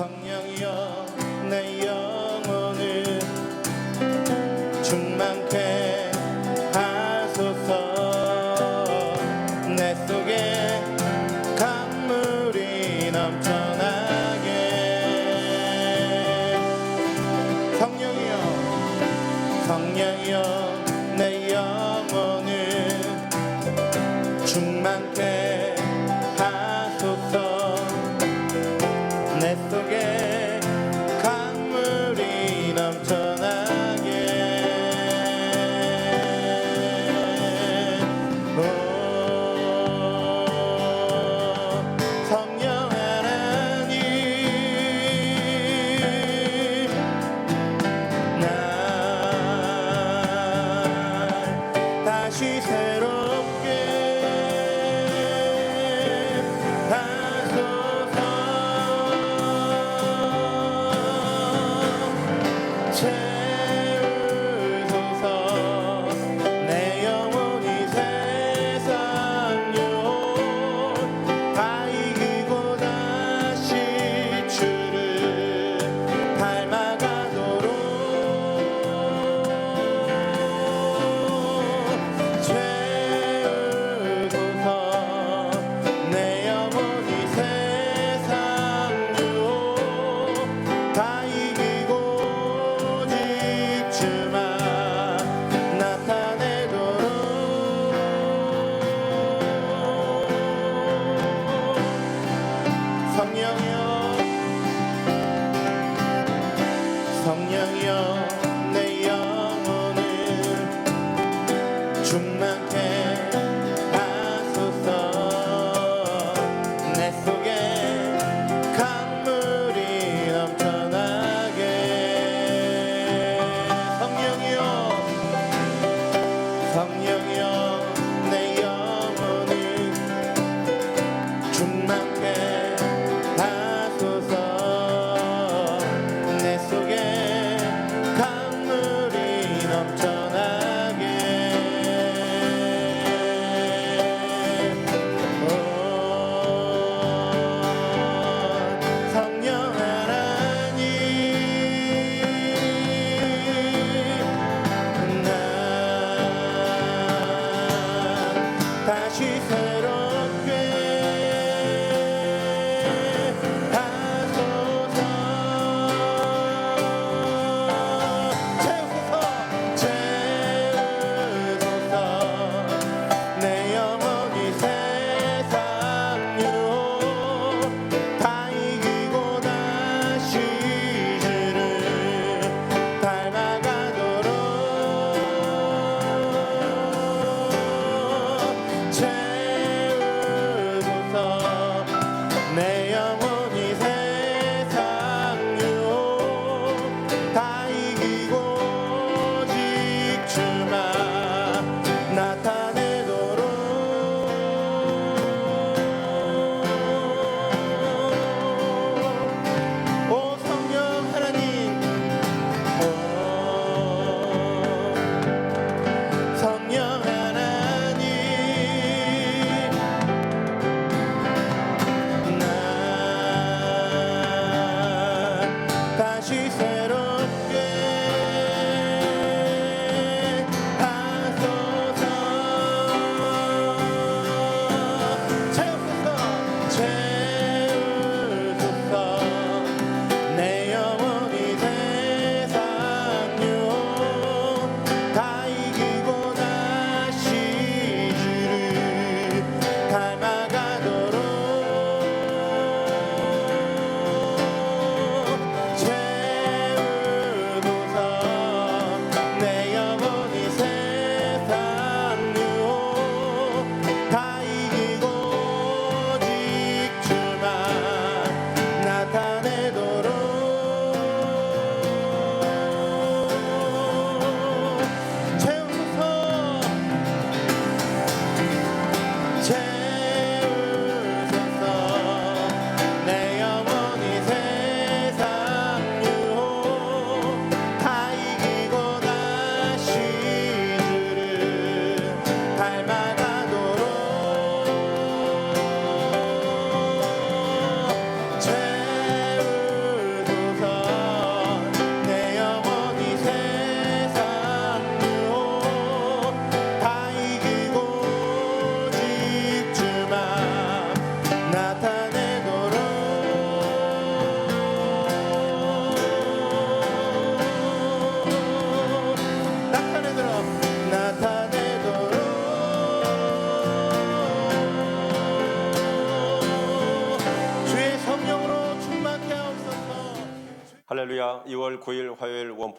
성령이여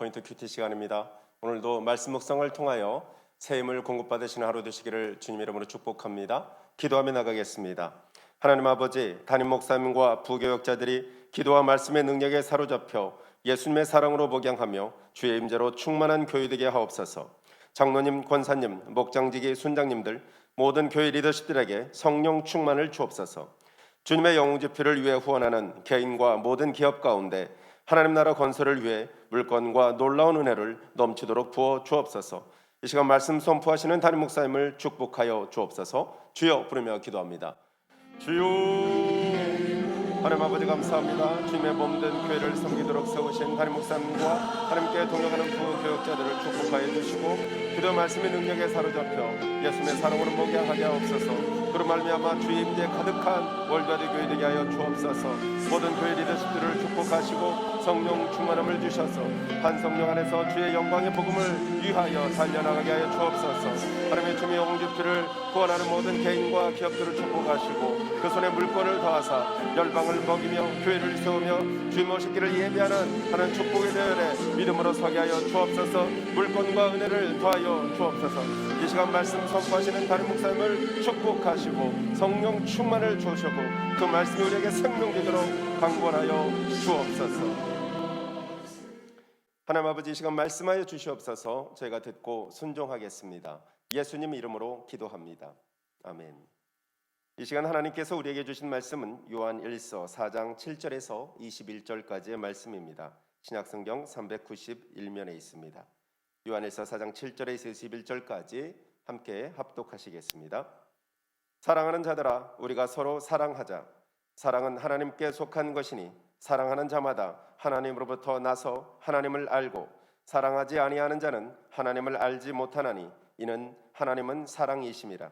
포인트 큐티 시간입니다. 오늘도 말씀 묵상을 통하여 새 힘을 공급받으시는 하루 되시기를 주님 이름으로 축복합니다. 기도하며 나가겠습니다. 하나님 아버지 담임 목사님과 부교역자들이 기도와 말씀의 능력에 사로잡혀 예수님의 사랑으로 목양하며 주의 임재로 충만한 교회 되게 하옵소서. 장로님, 권사님, 목장지기 순장님들 모든 교회 리더십들에게 성령 충만을 주옵소서. 주님의 영웅 집회를 위해 후원하는 개인과 모든 기업 가운데 하나님 나라 건설을 위해 물건과 놀라운 은혜를 넘치도록 부어 주옵소서. 이 시간 말씀 선포하시는 담임 목사님을 축복하여 주옵소서. 주여 부르며 기도합니다. 주여 하나님 아버지 감사합니다. 주님의 몸된 교회를 섬기도록 세우신 담임 목사님과 하나님께 동역하는 부 교역자들을 축복하여 주시고 기도 말씀의 능력에 사로잡혀 예수님의 사랑으로 목양하게 하옵소서. 그로 말미암아 주의 임재 가득한 월드와드 교회 되게 하여 주옵소서. 모든 교회 리더십들을 축복하시고 성령 충만함을 주셔서 한 성령 안에서 주의 영광의 복음을 위하여 달려나가게 하여 주옵소서. 하나님의 주의 집회를 구원하는 모든 개인과 기업들을 축복하시고 그 손에 물건을 더하사 열방을 먹이며 교회를 세우며 주님 오시기를 예비하는 하는 축복의 대열에 믿음으로 서게 하여 주옵소서. 물건과 은혜를 더하여 주옵소서. 이 시간 말씀 선포하시는 다른 목사님을 축복하시고 성령 충만을 주시고 그 말씀이 우리에게 생명 되도록 강권하여 주옵소서. 하나님 아버지 이 시간 말씀하여 주시옵소서. 저희가 듣고 순종하겠습니다. 예수님 이름으로 기도합니다. 아멘 이 시간 하나님께서 우리에게 주신 말씀은 요한 1서 4장 7절에서 21절까지의 말씀입니다. 신약성경 391면에 있습니다. 요한 1서 4장 7절에서 21절까지 함께 합독하시겠습니다. 사랑하는 자들아 우리가 서로 사랑하자. 사랑은 하나님께 속한 것이니 사랑하는 자마다 하나님으로부터 나서 하나님을 알고 사랑하지 아니하는 자는 하나님을 알지 못하나니 이는 하나님은 사랑이심이라.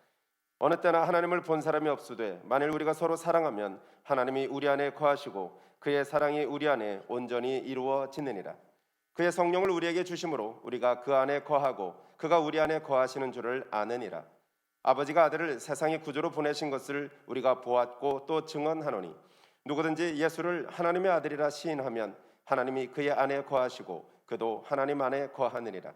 어느 때나 하나님을 본 사람이 없으되 만일 우리가 서로 사랑하면 하나님이 우리 안에 거하시고 그의 사랑이 우리 안에 온전히 이루어지느니라. 그의 성령을 우리에게 주심으로 우리가 그 안에 거하고 그가 우리 안에 거하시는 줄을 아느니라. 아버지가 아들을 세상의 구조로 보내신 것을 우리가 보았고 또 증언하노니 누구든지 예수를 하나님의 아들이라 시인하면 하나님이 그의 안에 거하시고 그도 하나님 안에 거하느니라.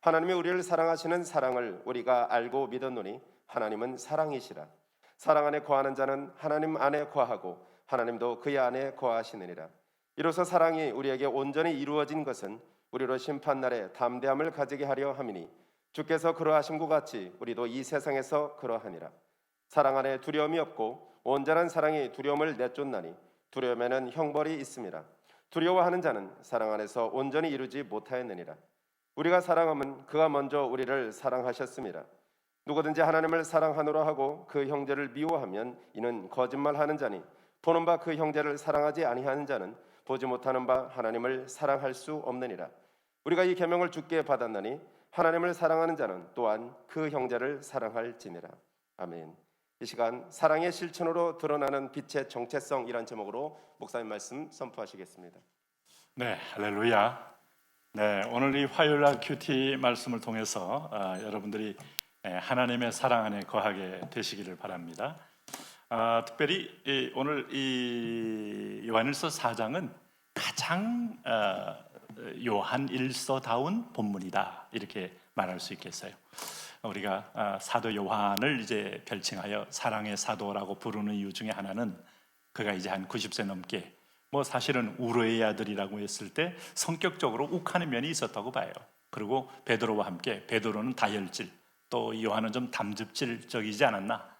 하나님이 우리를 사랑하시는 사랑을 우리가 알고 믿었노니 하나님은 사랑이시라. 사랑 안에 거하는 자는 하나님 안에 거하고 하나님도 그의 안에 거하시느니라. 이로써 사랑이 우리에게 온전히 이루어진 것은 우리로 심판 날에 담대함을 가지게 하려 함이니 주께서 그러하신 것 같이 우리도 이 세상에서 그러하니라. 사랑 안에 두려움이 없고 온전한 사랑이 두려움을 내쫓나니 두려움에는 형벌이 있습니다. 두려워하는 자는 사랑 안에서 온전히 이루지 못하였느니라. 우리가 사랑함은 그가 먼저 우리를 사랑하셨습니다. 누구든지 하나님을 사랑하노라 하고 그 형제를 미워하면 이는 거짓말하는 자니 보는 바 그 형제를 사랑하지 아니하는 자는 보지 못하는 바 하나님을 사랑할 수 없느니라. 우리가 이 계명을 주께 받았나니 하나님을 사랑하는 자는 또한 그 형제를 사랑할지니라. 아멘. 이 시간 사랑의 실천으로 드러나는 빛의 정체성이란 제목으로 목사님 말씀 선포하시겠습니다. 네, 할렐루야. 네, 오늘 이 화요일 날 큐티 말씀을 통해서 아, 여러분들이 예, 하나님의 사랑 안에 거하게 되시기를 바랍니다. 아, 특별히 이, 오늘 이 요한일서 4장은 가장 어, 요한일서다운 본문이다 이렇게 말할 수 있겠어요. 우리가 아, 사도 요한을 이제 별칭하여 사랑의 사도라고 부르는 이유 중에 하나는 그가 이제 한 90세 넘게 뭐 사실은 우르의 아들이라고 했을 때 성격적으로 욱하는 면이 있었다고 봐요. 그리고 베드로와 함께 베드로는 다혈질, 또 요한은 좀 담즙질적이지 않았나?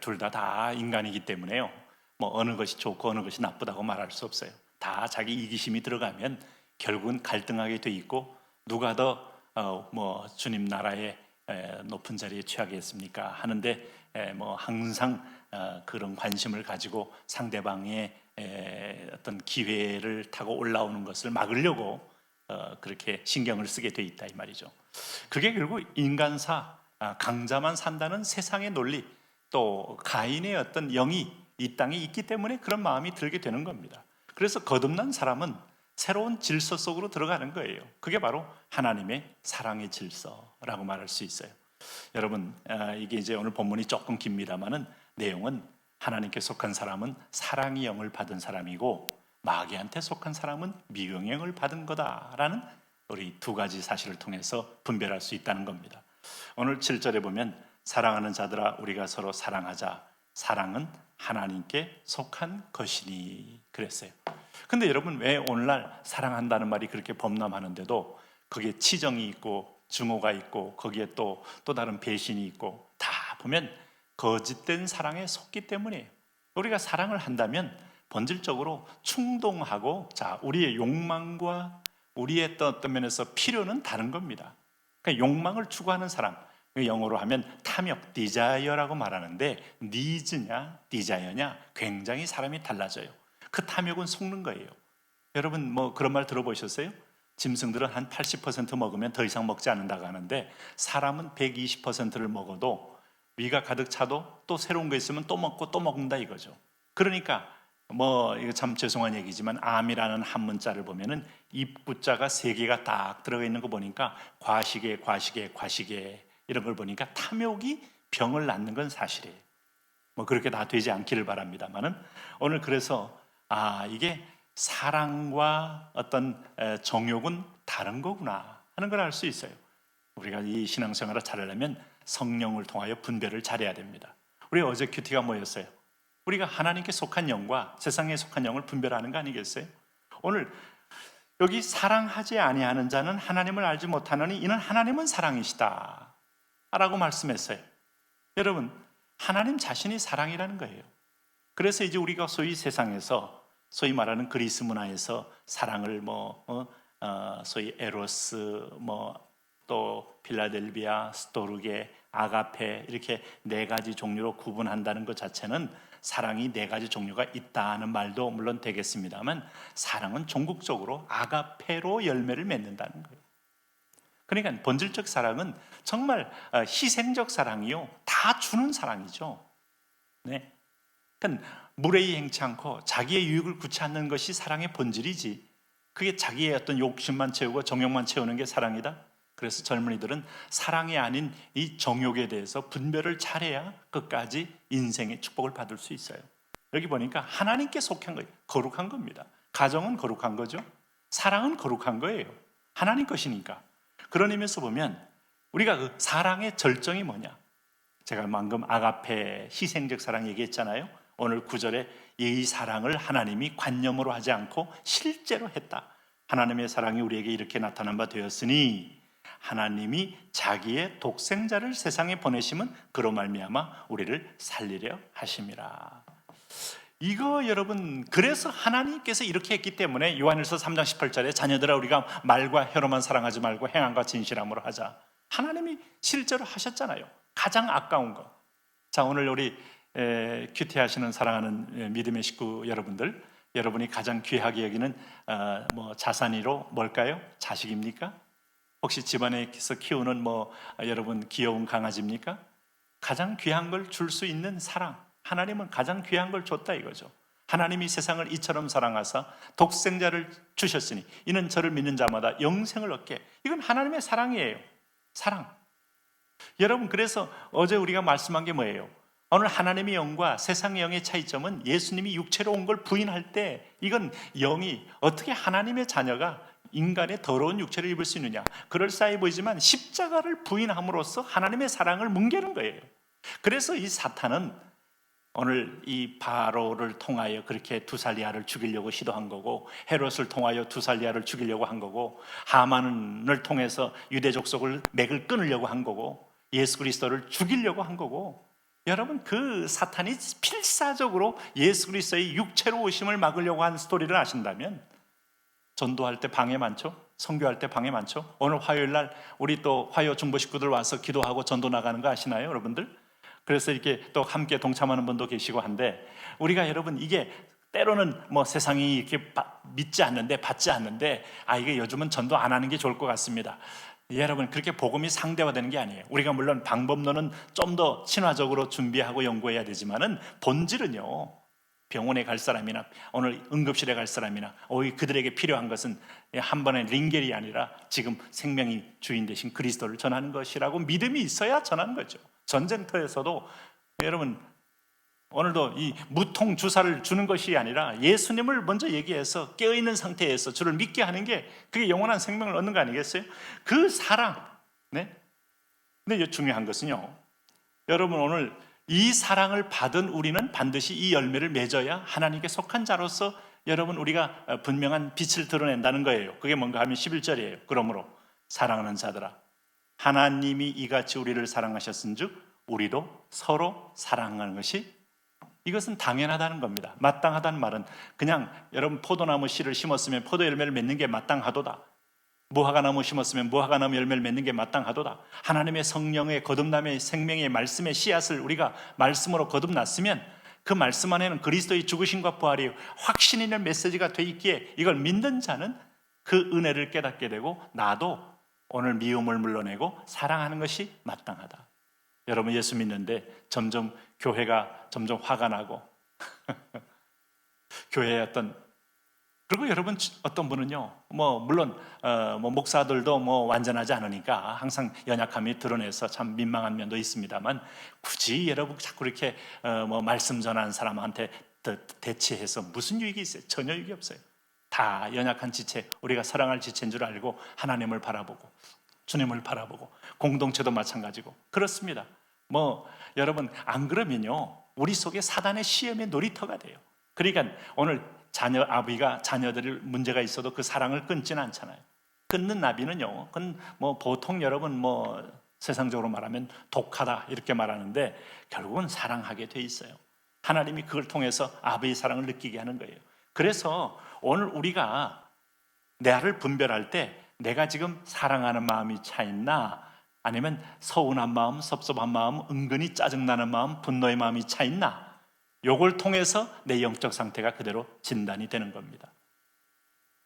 둘다다 인간이기 때문에요. 뭐 어느 것이 좋고 어느 것이 나쁘다고 말할 수 없어요. 다 자기 이기심이 들어가면 결국은 갈등하게 돼 있고 누가 더 어, 뭐 주님 나라의 에, 높은 자리에 취하겠습니까 하는데 에, 뭐 항상 어, 그런 관심을 가지고 상대방의 에, 어떤 기회를 타고 올라오는 것을 막으려고 어, 그렇게 신경을 쓰게 돼 있다 이 말이죠. 그게 결국 인간사 아, 강자만 산다는 세상의 논리 또 가인의 어떤 영이 이 땅에 있기 때문에 그런 마음이 들게 되는 겁니다. 그래서 거듭난 사람은 새로운 질서 속으로 들어가는 거예요. 그게 바로 하나님의 사랑의 질서라고 말할 수 있어요. 여러분 아, 이게 이제 오늘 본문이 조금 깁니다만은 내용은 하나님께 속한 사람은 사랑의 영을 받은 사람이고 마귀한테 속한 사람은 미경의 영을 받은 거다라는 우리 두 가지 사실을 통해서 분별할 수 있다는 겁니다. 오늘 7절에 보면 사랑하는 자들아 우리가 서로 사랑하자. 사랑은 하나님께 속한 것이니 그랬어요. 근데 여러분 왜 오늘날 사랑한다는 말이 그렇게 범람하는데도 거기에 치정이 있고 증오가 있고 거기에 또또 다른 배신이 있고 다 보면 거짓된 사랑에 속기 때문이에요. 우리가 사랑을 한다면 본질적으로 충동하고 자 우리의 욕망과 우리의 또 어떤 면에서 필요는 다른 겁니다. 그러니까 욕망을 추구하는 사람 그 영어로 하면 탐욕, 디자이어라고 말하는데 니즈냐, 디자이어냐 굉장히 사람이 달라져요. 그 탐욕은 속는 거예요. 여러분 뭐 그런 말 들어보셨어요? 짐승들은 한 80% 먹으면 더 이상 먹지 않는다고 하는데 사람은 120%를 먹어도 위가 가득 차도 또 새로운 거 있으면 또 먹고 또 먹는다 이거죠. 그러니까 뭐 이거 참 죄송한 얘기지만 암이라는 한 문자를 보면은 입구자가 세 개가 딱 들어가 있는 거 보니까 과식에 과식에 과식에 이런 걸 보니까 탐욕이 병을 낳는 건 사실이에요. 뭐 그렇게 다 되지 않기를 바랍니다만은 오늘 그래서 아 이게 사랑과 어떤 에, 정욕은 다른 거구나 하는 걸 알 수 있어요. 우리가 이 신앙생활을 잘하려면 성령을 통하여 분별을 잘해야 됩니다. 우리 어제 큐티가 뭐였어요? 우리가 하나님께 속한 영과 세상에 속한 영을 분별하는 거 아니겠어요? 오늘 여기 사랑하지 아니하는 자는 하나님을 알지 못하느니 이는 하나님은 사랑이시다. 라고 말씀했어요. 여러분, 하나님 자신이 사랑이라는 거예요. 그래서 이제 우리가 소위 세상에서 소위 말하는 그리스 문화에서 사랑을 뭐 어, 어, 소위 에로스 뭐 또 필라델비아, 스토르게, 아가페 이렇게 네 가지 종류로 구분한다는 것 자체는 사랑이 네 가지 종류가 있다는 말도 물론 되겠습니다만 사랑은 종국적으로 아가페로 열매를 맺는다는 거예요. 그러니까 본질적 사랑은 정말 어, 희생적 사랑이요. 다 주는 사랑이죠. 네. 그러니까 무례히 행치 않고 자기의 유익을 구치 않는 것이 사랑의 본질이지. 그게 자기의 어떤 욕심만 채우고 정욕만 채우는 게 사랑이다. 그래서 젊은이들은 사랑이 아닌 이 정욕에 대해서 분별을 잘해야 끝까지 인생의 축복을 받을 수 있어요. 여기 보니까 하나님께 속한 거예요. 거룩한 겁니다. 가정은 거룩한 거죠. 사랑은 거룩한 거예요. 하나님 것이니까. 그런 의미에서 보면 우리가 그 사랑의 절정이 뭐냐? 제가 방금 아가페 희생적 사랑 얘기했잖아요. 오늘 구절에 이 사랑을 하나님이 관념으로 하지 않고 실제로 했다. 하나님의 사랑이 우리에게 이렇게 나타난 바 되었으니 하나님이 자기의 독생자를 세상에 보내심은 그로 말미암아 우리를 살리려 하심이라. 이거 여러분 그래서 하나님께서 이렇게 했기 때문에 요한일서 3장 18절에 자녀들아 우리가 말과 혀로만 사랑하지 말고 행함과 진실함으로 하자. 하나님이 실제로 하셨잖아요. 가장 아까운 거. 자 오늘 우리 에, 큐티 하시는 사랑하는 에, 믿음의 식구 여러분들, 여러분이 가장 귀하게 여기는 어, 뭐 자산이로 뭘까요? 자식입니까? 혹시 집안에서 키우는 뭐 아, 여러분 귀여운 강아지입니까? 가장 귀한 걸 줄 수 있는 사랑. 하나님은 가장 귀한 걸 줬다 이거죠. 하나님이 세상을 이처럼 사랑하사 독생자를 주셨으니 이는 저를 믿는 자마다 영생을 얻게. 이건 하나님의 사랑이에요. 사랑. 여러분 그래서 어제 우리가 말씀한 게 뭐예요? 오늘 하나님의 영과 세상의 영의 차이점은 예수님이 육체로 온 걸 부인할 때 이건 영이 어떻게 하나님의 자녀가 인간의 더러운 육체를 입을 수 있느냐? 그럴싸해 보이지만 십자가를 부인함으로써 하나님의 사랑을 뭉개는 거예요. 그래서 이 사탄은 오늘 이 바로를 통하여 그렇게 두살리아를 죽이려고 시도한 거고 헤롯을 통하여 두살리아를 죽이려고 한 거고 하만을 통해서 유대 족속을 맥을 끊으려고 한 거고 예수 그리스도를 죽이려고 한 거고 여러분 그 사탄이 필사적으로 예수 그리스도의 육체로 오심을 막으려고 한 스토리를 아신다면 전도할 때 방해 많죠? 선교할 때 방해 많죠? 오늘 화요일 날 우리 또 화요 중보 식구들 와서 기도하고 전도 나가는 거 아시나요, 여러분들? 그래서 이렇게 또 함께 동참하는 분도 계시고 한데 우리가 여러분 이게 때로는 뭐 세상이 이렇게 바- 믿지 않는데 받지 않는데 아 이게 요즘은 전도 안 하는 게 좋을 것 같습니다. 여러분 그렇게 복음이 상대화되는 게 아니에요. 우리가 물론 방법론은 좀 더 친화적으로 준비하고 연구해야 되지만은 본질은요. 병원에 갈 사람이나 오늘 응급실에 갈 사람이나 오히 그들에게 필요한 것은 한 번의 링겔이 아니라 지금 생명이 주인 되신 그리스도를 전하는 것이라고 믿음이 있어야 전하는 거죠. 전쟁터에서도 여러분 오늘도 이 무통 주사를 주는 것이 아니라 예수님을 먼저 얘기해서 깨어 있는 상태에서 주를 믿게 하는 게 그게 영원한 생명을 얻는 거 아니겠어요? 그 사랑, 네. 근데 중요한 것은요. 여러분 오늘 이 사랑을 받은 우리는 반드시 이 열매를 맺어야 하나님께 속한 자로서 여러분 우리가 어, 분명한 빛을 드러낸다는 거예요. 그게 뭔가 하면 11절이에요. 그러므로 사랑하는 자들아 하나님이 이같이 우리를 사랑하셨은즉 우리도 서로 사랑하는 것이 이것은 당연하다는 겁니다. 마땅하다는 말은 그냥 여러분 포도나무 씨를 심었으면 포도 열매를 맺는 게 마땅하도다. 무화과 나무 심었으면 무화과 나무 열매를 맺는 게 마땅하도다. 하나님의 성령의 거듭남의 생명의 말씀의 씨앗을 우리가 말씀으로 거듭났으면 그 말씀 안에는 그리스도의 죽으심과 부활이 확신 있는 메시지가 돼 있기에 이걸 믿는 자는 그 은혜를 깨닫게 되고 나도 오늘 미움을 물러내고 사랑하는 것이 마땅하다. 여러분 예수 믿는데 점점 교회가 점점 화가 나고 교회의 어떤 그리고 여러분 어떤 분은요 뭐 물론 어, 뭐 목사들도 뭐 완전하지 않으니까 항상 연약함이 드러내서 참 민망한 면도 있습니다만 굳이 여러분 자꾸 이렇게 어, 뭐 말씀 전하는 사람한테 대- 대치해서 무슨 유익이 있어요? 전혀 유익이 없어요. 다 연약한 지체 우리가 사랑할 지체인 줄 알고 하나님을 바라보고 주님을 바라보고 공동체도 마찬가지고. 그렇습니다. 뭐 여러분 안 그러면요 우리 속에 사단의 시험의 놀이터가 돼요. 그러니까 오늘 자녀 아비가 자녀들 문제가 있어도 그 사랑을 끊지는 않잖아요. 끊는 나비는요. 그건 뭐 보통 여러분 뭐 세상적으로 말하면 독하다 이렇게 말하는데 결국은 사랑하게 돼 있어요. 하나님이 그걸 통해서 아비의 사랑을 느끼게 하는 거예요. 그래서 오늘 우리가 나를 분별할 때 내가 지금 사랑하는 마음이 차 있나 아니면 서운한 마음, 섭섭한 마음, 은근히 짜증나는 마음, 분노의 마음이 차 있나 요걸 통해서 내 영적 상태가 그대로 진단이 되는 겁니다.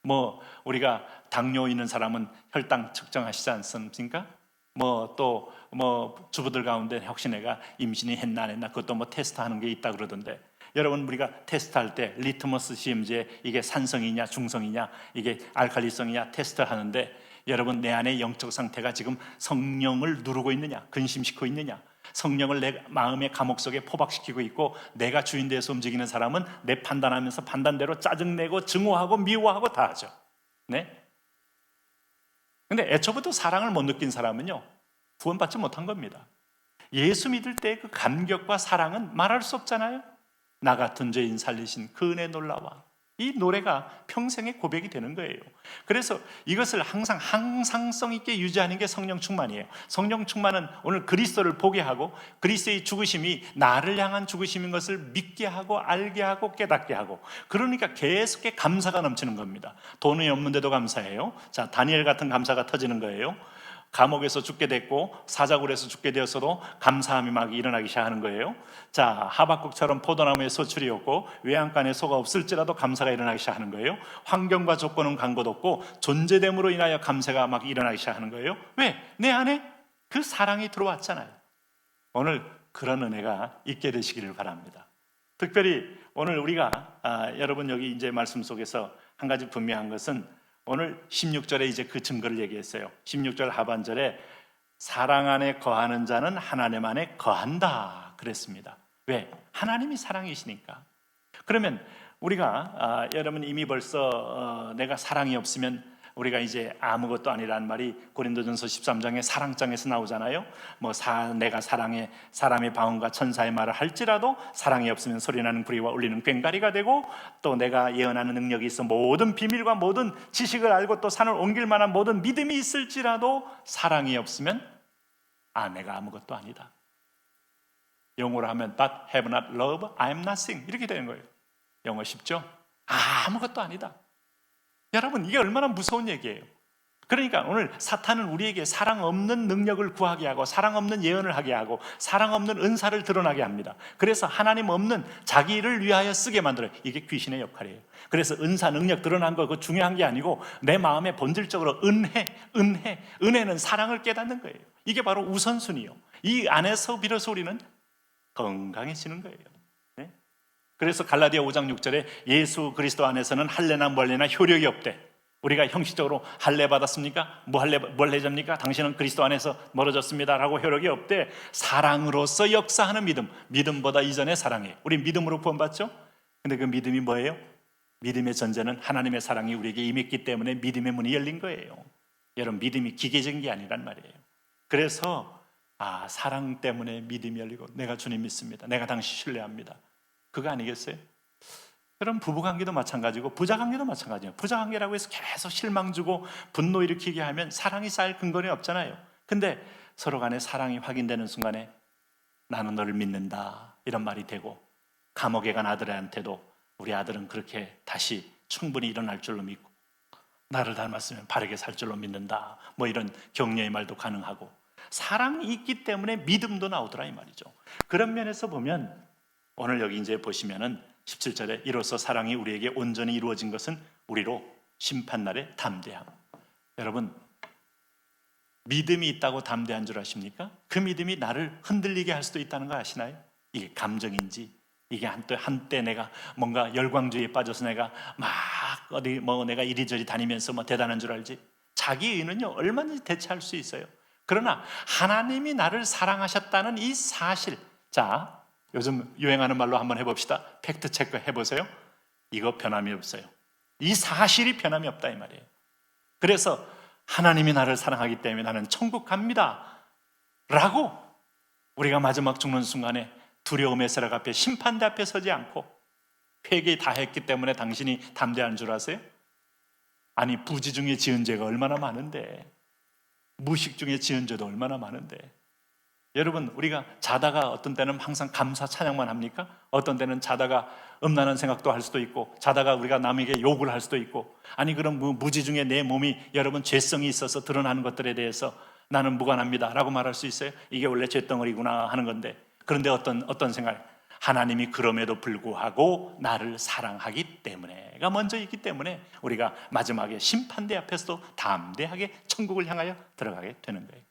뭐 우리가 당뇨 있는 사람은 혈당 측정하시지 않습니까? 뭐또뭐 주부들 가운데 혹시 내가 임신이 했나 안 했나 그것도 뭐 테스트하는 게 있다 그러던데 여러분 우리가 테스트할 때 리트머스 시험지에 이게 산성이냐 중성이냐 이게 알칼리성이냐 테스트하는데 여러분 내 안의 영적 상태가 지금 성령을 누르고 있느냐 근심시키고 있느냐 성령을 내 마음의 감옥 속에 포박시키고 있고 내가 주인 되어서 움직이는 사람은 내 판단하면서 판단대로 짜증내고 증오하고 미워하고 다 하죠. 네? 근데 애초부터 사랑을 못 느낀 사람은요. 구원받지 못한 겁니다. 예수 믿을 때 그 감격과 사랑은 말할 수 없잖아요. 나 같은 죄인 살리신 그 은혜 놀라와. 이 노래가 평생의 고백이 되는 거예요. 그래서 이것을 항상 항상성 있게 유지하는 게 성령 충만이에요. 성령 충만은 오늘 그리스도를 보게 하고 그리스도의 죽으심이 나를 향한 죽으심인 것을 믿게 하고 알게 하고 깨닫게 하고 그러니까 계속 감사가 넘치는 겁니다. 돈이 없는데도 감사해요. 자, 다니엘 같은 감사가 터지는 거예요. 감옥에서 죽게 됐고 사자굴에서 죽게 되었어도 감사함이 막 일어나기 시작하는 거예요. 자 하박국처럼 포도나무에 소출이었고 외양간에 소가 없을지라도 감사가 일어나기 시작하는 거예요. 환경과 조건은 간것 없고 존재됨으로 인하여 감사가 막 일어나기 시작하는 거예요. 왜? 내 안에 그 사랑이 들어왔잖아요. 오늘 그런 은혜가 있게 되시기를 바랍니다. 특별히 오늘 우리가 아, 여러분 여기 이제 말씀 속에서 한 가지 분명한 것은 오늘 16절에 이제 그 증거를 얘기했어요. 16절 하반절에 사랑 안에 거하는 자는 하나님 안에 거한다 그랬습니다. 왜? 하나님이 사랑이시니까. 그러면 우리가 아, 여러분 이미 벌써 어, 내가 사랑이 없으면 우리가 이제 아무것도 아니라는 말이 고린도전서 13장의 사랑장에서 나오잖아요. 뭐 사, 내가 사랑해 사람의 방언과 천사의 말을 할지라도 사랑이 없으면 소리나는 구리와 울리는 꽹가리가 되고 또 내가 예언하는 능력이 있어 모든 비밀과 모든 지식을 알고 또 산을 옮길 만한 모든 믿음이 있을지라도 사랑이 없으면 아 내가 아무것도 아니다. 영어로 하면 but have not love, I am nothing 이렇게 되는 거예요. 영어 쉽죠? 아, 아무것도 아니다. 여러분 이게 얼마나 무서운 얘기예요. 그러니까 오늘 사탄은 우리에게 사랑 없는 능력을 구하게 하고 사랑 없는 예언을 하게 하고 사랑 없는 은사를 드러나게 합니다. 그래서 하나님 없는 자기를 위하여 쓰게 만들어요. 이게 귀신의 역할이에요. 그래서 은사 능력 드러난 거 그거 중요한 게 아니고 내 마음에 본질적으로 은혜, 은혜, 은혜는 사랑을 깨닫는 거예요. 이게 바로 우선순위요. 이 안에서 비로소 우리는 건강해지는 거예요. 네? 그래서 갈라디아 5장 6절에 예수 그리스도 안에서는 할례나 멀례나 효력이 없대. 우리가 형식적으로 할례 받았습니까? 뭐 할례 뭘 해줍니까? 당신은 그리스도 안에서 멀어졌습니다라고 효력이 없대. 사랑으로서 역사하는 믿음. 믿음보다 이전에 사랑해. 우리 믿음으로 구원받죠? 근데 그 믿음이 뭐예요? 믿음의 전제는 하나님의 사랑이 우리에게 임했기 때문에 믿음의 문이 열린 거예요. 여러분 믿음이 기계적인 게 아니란 말이에요. 그래서 아 사랑 때문에 믿음이 열리고 내가 주님 믿습니다. 내가 당신 신뢰합니다. 그거 아니겠어요? 여러분 부부 관계도 마찬가지고 부자 관계도 마찬가지예요. 부자 관계라고 해서 계속 실망 주고 분노 일으키게 하면 사랑이 쌓일 근거는 없잖아요. 근데 서로 간에 사랑이 확인되는 순간에 나는 너를 믿는다 이런 말이 되고 감옥에 간 아들한테도 우리 아들은 그렇게 다시 충분히 일어날 줄로 믿고 나를 닮았으면 바르게 살 줄로 믿는다 뭐 이런 격려의 말도 가능하고 사랑이 있기 때문에 믿음도 나오더라 이 말이죠. 그런 면에서 보면 오늘 여기 이제 보시면은 17절에 이로써 사랑이 우리에게 온전히 이루어진 것은 우리로 심판날에 담대함. 여러분 믿음이 있다고 담대한 줄 아십니까? 그 믿음이 나를 흔들리게 할 수도 있다는 거 아시나요? 이게 감정인지 이게 한때 한때 내가 뭔가 열광주의에 빠져서 내가 막 어디 뭐 내가 이리저리 다니면서 뭐 대단한 줄 알지 자기 의는요 얼마든지 대체할 수 있어요. 그러나 하나님이 나를 사랑하셨다는 이 사실 자 요즘 유행하는 말로 한번 해봅시다. 팩트 체크 해보세요. 이거 변함이 없어요. 이 사실이 변함이 없다 이 말이에요. 그래서 하나님이 나를 사랑하기 때문에 나는 천국 갑니다. 라고 우리가 마지막 죽는 순간에 두려움의 세력 앞에 심판대 앞에 서지 않고 회개 다 했기 때문에 당신이 담대한 줄 아세요? 아니 부지 중에 지은 죄가 얼마나 많은데 무식 중에 지은 죄도 얼마나 많은데 여러분 우리가 자다가 어떤 때는 항상 감사 찬양만 합니까? 어떤 때는 자다가 음란한 생각도 할 수도 있고 자다가 우리가 남에게 욕을 할 수도 있고 아니 무- 무지 중에 내 몸이 여러분 죄성이 있어서 드러나는 것들에 대해서 나는 무관합니다 라고 말할 수 있어요? 이게 원래 죄덩어리구나 하는 건데 그런데 어떤 어떤 생각? 하나님이 그럼에도 불구하고 나를 사랑하기 때문에가 먼저 있기 때문에 우리가 마지막에 심판대 앞에서도 담대하게 천국을 향하여 들어가게 되는 거예요.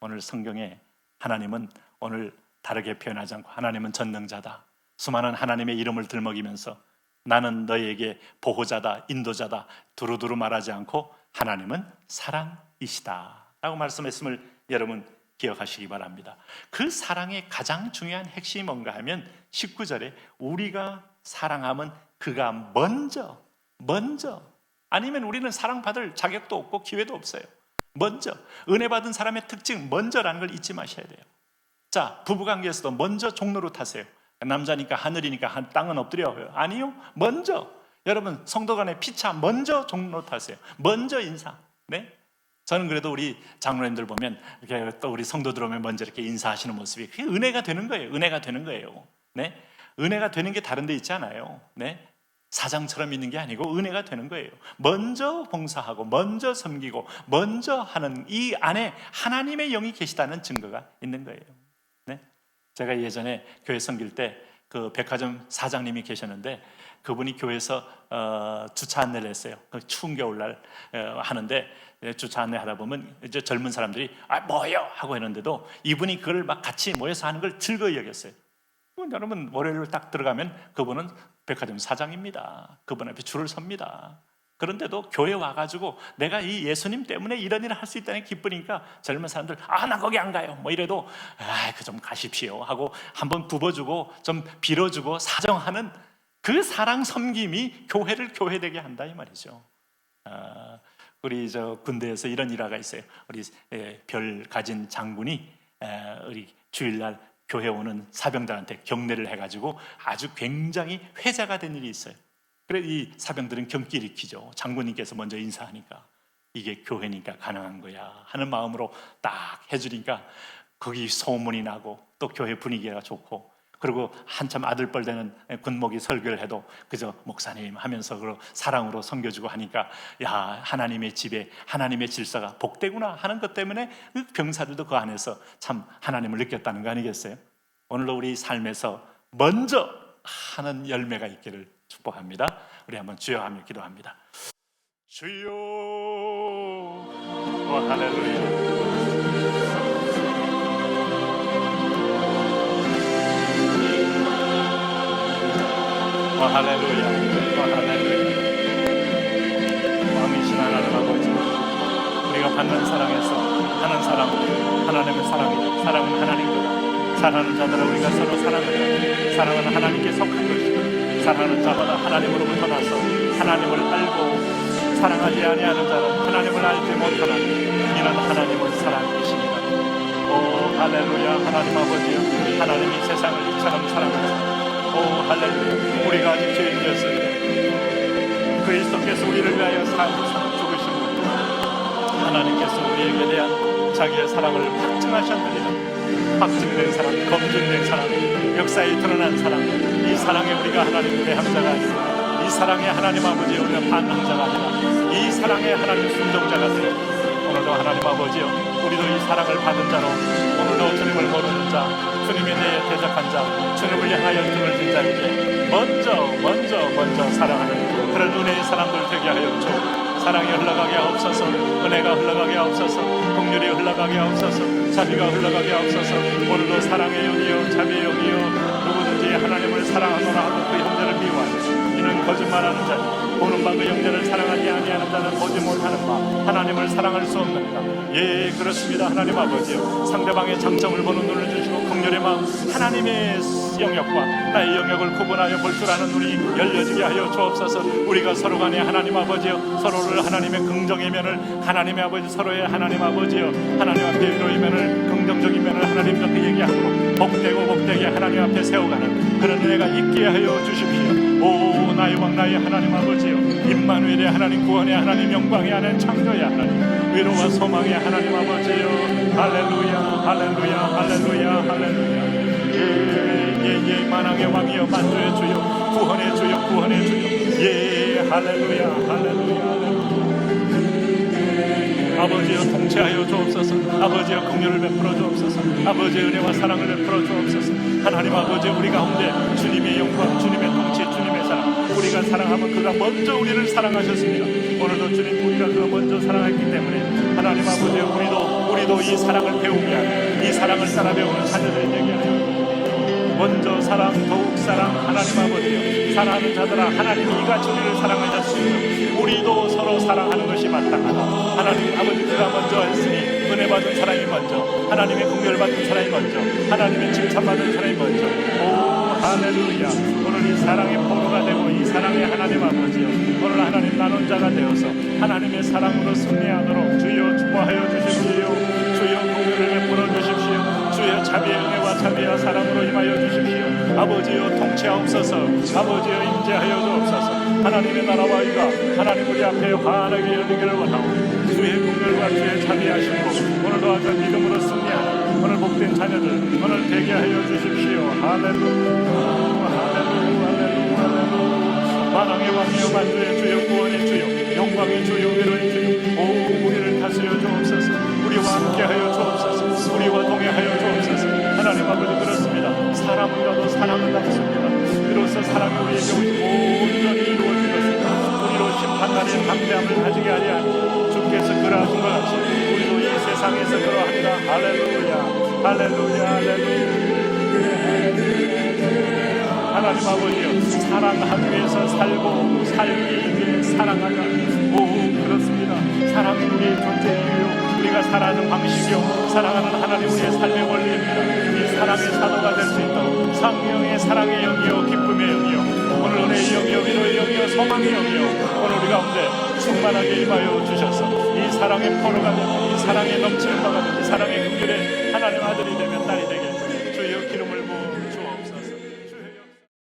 오늘 성경에 하나님은 오늘 다르게 표현하지 않고 하나님은 전능자다. 수많은 하나님의 이름을 들먹이면서 나는 너에게 보호자다, 인도자다 두루두루 말하지 않고 하나님은 사랑이시다. 라고 말씀했음을 여러분 기억하시기 바랍니다. 그 사랑의 가장 중요한 핵심이 뭔가 하면 19절에 우리가 사랑하면 그가 먼저, 먼저 아니면 우리는 사랑받을 자격도 없고 기회도 없어요. 먼저 은혜 받은 사람의 특징 먼저라는 걸 잊지 마셔야 돼요. 자 부부 관계에서도 먼저 종로로 타세요. 남자니까 하늘이니까 한 땅은 엎드려요. 아니요, 먼저 여러분 성도 간의 피차 먼저 종로 타세요. 먼저 인사. 네. 저는 그래도 우리 장로님들 보면 이렇게 또 우리 성도들 오면 먼저 이렇게 인사하시는 모습이 그게 은혜가 되는 거예요. 은혜가 되는 거예요. 네. 은혜가 되는 게 다른 데 있지 않아요. 네. 사장처럼 있는 게 아니고 은혜가 되는 거예요. 먼저 봉사하고 먼저 섬기고 먼저 하는 이 안에 하나님의 영이 계시다는 증거가 있는 거예요. 네. 제가 예전에 교회 섬길 때 그 백화점 사장님이 계셨는데 그분이 교회에서 어, 주차 안내를 했어요. 그 추운 겨울날 어, 하는데 예, 주차 안내 하다 보면 이제 젊은 사람들이 아 뭐요 하고 했는데도 이분이 그걸 막 같이 모여서 하는 걸 즐거이 여겼어요. 뭐 여러분 월요일 딱 들어가면 그분은 백화점 사장입니다. 그분 앞에 줄을 섭니다. 그런데도 교회 와가지고 내가 이 예수님 때문에 이런 일을 할 수 있다는 기쁘니까 젊은 사람들 아 나 거기 안 가요 뭐 이래도 아그 좀 가십시오 하고 한번 부어주고 좀 빌어주고 사정하는 그 사랑 섬김이 교회를 교회되게 한다 이 말이죠. 아, 우리 저 군대에서 이런 일화가 있어요. 우리 에, 별 가진 장군이 에, 우리 주일날 교회 오는 사병들한테 경례를 해가지고 아주 굉장히 회자가 된 일이 있어요. 그래 이 사병들은 경기 일으키죠. 장군님께서 먼저 인사하니까 이게 교회니까 가능한 거야 하는 마음으로 딱 해주니까 거기 소문이 나고 또 교회 분위기가 좋고 그리고 한참 아들뻘 되는 군목이 설교를 해도 그저 목사님 하면서 그 사랑으로 섬겨주고 하니까 야 하나님의 집에 하나님의 질서가 복되구나 하는 것 때문에 그 병사들도 그 안에서 참 하나님을 느꼈다는 거 아니겠어요? 오늘도 우리 삶에서 먼저 하는 열매가 있기를 축복합니다. 우리 한번 주여 하며 기도합니다. 주여 오 할렐루야 오 할렐루야. 오 할렐루야. 왕이신 하나님 아버지 우리가 받는 사랑에서 하는 사랑 하나님의 사랑이다 사랑은 하나님이다. 사랑하는 자들아 우리가 서로 사랑하자 사랑은 하나님께 속한 것이다 사랑하는 자마다 하나님으로부터 나서 하나님을 알고 사랑하지 아니하는 자는 하나님을 알지 못하나 이는 하나님은 사랑이십니다. 오 할렐루야. 하나님 아버지 하나님이 세상을 이처럼 사랑하사 오 할렐루야. 우리가 아직 죄인이었을 때 그리스도께서 우리를 위하여 살고 죽으신 분 하나님께서 우리에게 대한 자기의 사랑을 확증하셨느니라. 확증된 사랑, 검증된 사랑, 역사에 드러난 사랑. 이 사랑에 우리가 하나님 대항자가 아니라 이 사랑에 하나님 아버지 우리가 반항자가 아니라 이 사랑에 하나님 순종자가 되어 오늘도 하나님 아버지여 우리도 이 사랑을 받은 자로 오늘도 주님을 모르는 자 주님에 대해 대적한 자 주님을 향하여 등을 진 자에게 먼저 먼저 먼저 사랑하는 그런 은혜의 사람들 되게 하여 주옵소서 사랑이 흘러가게 하옵소서. 은혜가 흘러가게 하옵소서. 긍휼이 흘러가게 하옵소서. 자비가 흘러가게 하옵소서. 오늘도 사랑의 영이요 자비의 영이요 누구든지 하나님을 사랑하노라 하고 그 형제를 미워하는 이는 거짓말하는 자니 보는 바그 형제를 사랑하지 아니하는 자는 보지 못하는 바 하나님을 사랑할 수 없느니라. 예 그렇습니다. 하나님 아버지요 상대방의 장점을 보는 눈을 주시고 긍휼의 마음 하나님의 영역과 나의 영역을 구분하여 볼 줄 아는 눈이 열려지게 하여 주옵소서. 우리가 서로 간에 하나님 아버지요 서로를 하나님의 긍정의 면을 하나님의 아버지 서로의 하나님 아버지요 하나님 앞에 위로의 면을 긍정적인 면을 하나님 앞에 얘기하고 복되고 복되게 하나님 앞에 세워가는 그런 은혜가 있게 하여 주십시오 오 나의 왕 나의 하나님 아버지요 임마누엘의 하나님 구원의 하나님 영광의 하나님 창조의 하나님 위로와 소망의 하나님 아버지요 할렐루야 할렐루야 할렐루야 할렐루야. 예예예 만왕의 왕이여 만주의 주여 구원의 주여 구원의 주여. 예 할렐루야 할렐루야 할렐루야 아버지여 통치하여 주옵소서. 아버지여 긍휼을 베풀어 주옵소서. 아버지의 은혜와 사랑을 베풀어 주옵소서. 하나님 아버지 우리 가운데 주님의 영광 주님의 통치 주님의 사랑 우리가 사랑하면 그가 먼저 우리를 사랑하셨습니다. 오늘도 주님 우리가 그가 먼저 사랑했기 때문에 하나님 아버지 우리도 우리도 이 사랑을 하고 이 사랑을 따라 배우는 자녀들이 되게 하여 먼저 사랑 더욱 사랑 하나님 아버지요 사랑하는 자들아 하나님이 이같이 우리를 사랑하셨으니 우리도 서로 사랑하는 것이 마땅하다. 하나님 아버지 그가 먼저 했으니 은혜 받은 사람이 먼저 하나님의 긍휼 받은 사람이 먼저 하나님의 칭찬 받은 사람이 먼저. 오 할렐루야. 오늘 이 사랑의 포로가 되고 이 사랑의 하나님 아버지요 오늘 하나님 나눈 자가 되어서 하나님의 사랑으로 승리하도록 주여 축복하여 주십시오 자비의 은혜와 자비와 사랑으로 임하여 주십시오. 아버지여 통치하옵소서. 아버지여 임재하여 주옵소서 하나님의 나라와 이가 하나님 우리 앞에 환하게 열리기를 원하오 주의 긍휼과 주의 자비하심으로 오늘도 아주 믿음으로 승리하는 오늘 복된 자녀들 오늘 되게 하여 주십시오. 할렐루야. 만왕의 왕이여 만주의 주여 구원의 주여 영광의 주여 사랑이 우리에게 오시고 온전히 이루어지겠습니다 우리로 심판날의 담대함을 가지게 하려 하니 주께서 우리도 이 세상에서 그러한다 할렐루야 할렐루야 할렐루야 하나님 아버지요 사랑하기 위해서 살고 살기 위해 사랑하자 오 그렇습니다. 사랑이 우리의 존재 이유요 우리가 살아가는 방식이요. 사랑하는 하나님 우리의 삶의 원리입니다. 이 사랑의 사도가 될 수 있도록 성령의 사랑의 영이요 기쁨의 영이요 오늘 은혜의 영이요 위로의 영이요 소망의 영이요 오늘 우리 가운데 충만하게 임하여 주셔서 이 사랑의 포로가 되고 이 사랑의 넘치는 바가 되고 이 사랑의 긍휼의 하나님 아들이 되면